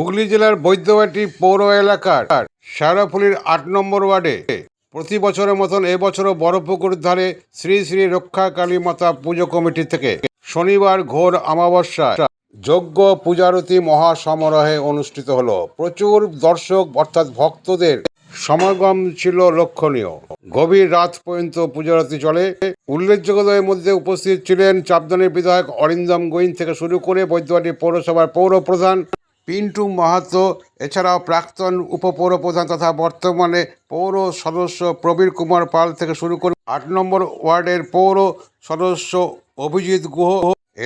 হুগলি জেলার বৈদ্যবাটি পৌর এলাকার শেরাফুলির আট নম্বর ওয়ার্ডে প্রতি বছরের মতন এবছরও বড়পুকুর ধারে শ্রী শ্রী রক্ষা কালী মাতা পুজো কমিটি থেকে শনিবার ঘোর অমাবস্যা যজ্ঞ পূজারতি মহাসমারোহে অনুষ্ঠিত হলো। প্রচুর দর্শক অর্থাৎ ভক্তদের সমাগম ছিল লক্ষণীয়। গভীর রাত পর্যন্ত পূজারতি চলে। উল্লেখযোগ্যদের মধ্যে উপস্থিত ছিলেন চাপদানের বিধায়ক অরিন্দম গোয়েন থেকে শুরু করে বৈদ্যবাটি পৌরসভার পৌর প্রধান পিন্টু মাহাতো, এছাড়াও প্রাক্তন উপপৌর প্রধান তথা বর্তমানে পৌর সদস্য প্রবীর কুমার পাল থেকে শুরু করে আট নম্বর ওয়ার্ডের পৌর সদস্য অভিজিৎ গুহ,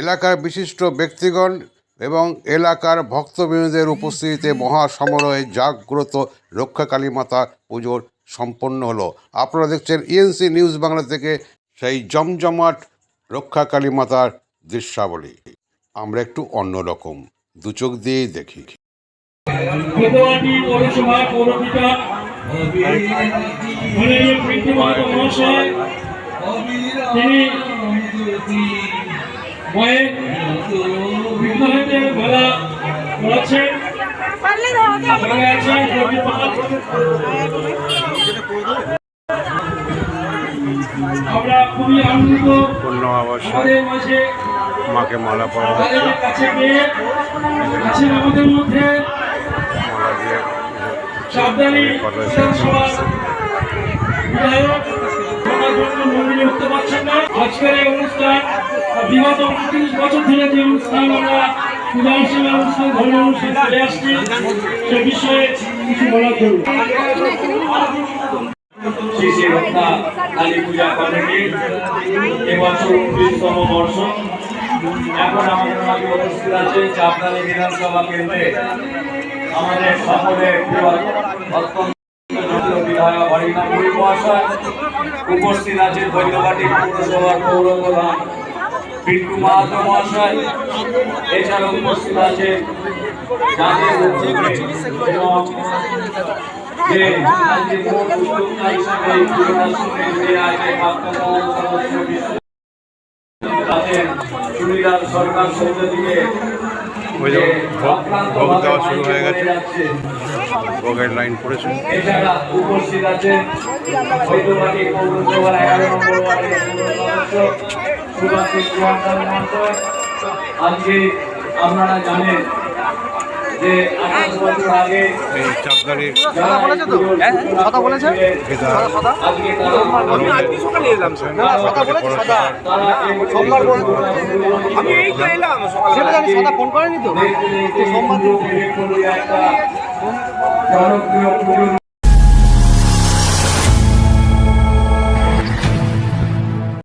এলাকার বিশিষ্ট ব্যক্তিগণ এবং এলাকার ভক্তবৃন্দদের উপস্থিতিতে মহাসমারোহে জাগ্রত রক্ষাকালী মাতা পুজোর সম্পন্ন হলো। আপনারা দেখছেন ইএনসি নিউজ বাংলা থেকে সেই জমজমাট রক্ষাকালী মাতার দৃশ্যাবলী। আমরা একটু অন্যরকম। দু চোখ দিয়েই দেখি। আমরা খুবই আনন্দিত। আমাদের মাঝে মাকে মালা পরা মালা দিয়ে আজকের এই অনুষ্ঠান বিগত উনত্রিশ বছর ধরে যে অনুষ্ঠান আমরা পূজা অনুষ্ঠান অনুষ্ঠান ধর্ম অনুষ্ঠান করে আসছি সে বিষয়ে কিছু বলার জন্য। শ্রী শ্রী রক্ষা কালী পূজা কমিটি এবছর উনত্রিশতম বর্ষ। এখন আমাদের মাঝে উপস্থিত চাপদানি বিধানসভা কেন্দ্রে আমাদের সকলের অত্যন্ত বিধায়ক মহাশয় উপস্থিত আছেন বৈদ্যবাটি পৌরসভার পৌর প্রধান পিন্টু মাহাতো মহাশয়। এছাড়া উপস্থিত আছে আছেন চুড়িলাল সরকার সৌদ দিকে ওই যে ভোগ- ভোগ দেওয়া শুরু হয়ে গেছে। ভোগের লাইন পড়েছে। এছাড়া উপস্থিত আছেন বৈদ্যবাটি পৌরসভার এগারো নম্বর ওয়ার্ডের সদস্য সুভাষিস আজকে আপনারা জানেন যে আঠাশ বছর আগে এই আজকে সকালে এলাম কথা বলেছি আমি এই তো এলাম সকালে ফোন করেনি তো?